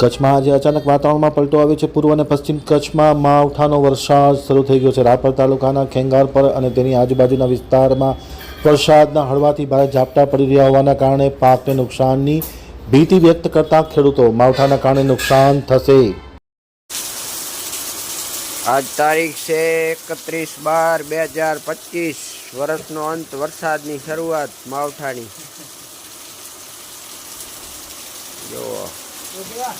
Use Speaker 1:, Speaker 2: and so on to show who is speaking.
Speaker 1: કચ્છમાં આજે અચાનક વાતાવરણમાં પલટો આવ્યો છે. પૂર્વ અને પશ્ચિમ કચ્છમાં માવઠાનો વરસાદ શરૂ થઈ ગયો છે. રાપર તાલુકાના ખેંગાર પર અને તેની આજુબાજુના વિસ્તારમાં વરસાદના હળવાથી ભારે ઝાપટા પડી રહ્યા હોવાના કારણે પાકને નુકસાનની ભીતિ વ્યક્ત કરતા ખેડૂતો માવઠાના કારણે નુકસાન થશે.
Speaker 2: આજ તારીખ છે એકત્રીસ બાર બે હજાર પચીસ. વર્ષનો અંત વરસાદની શરૂઆત માવઠાની. 我不要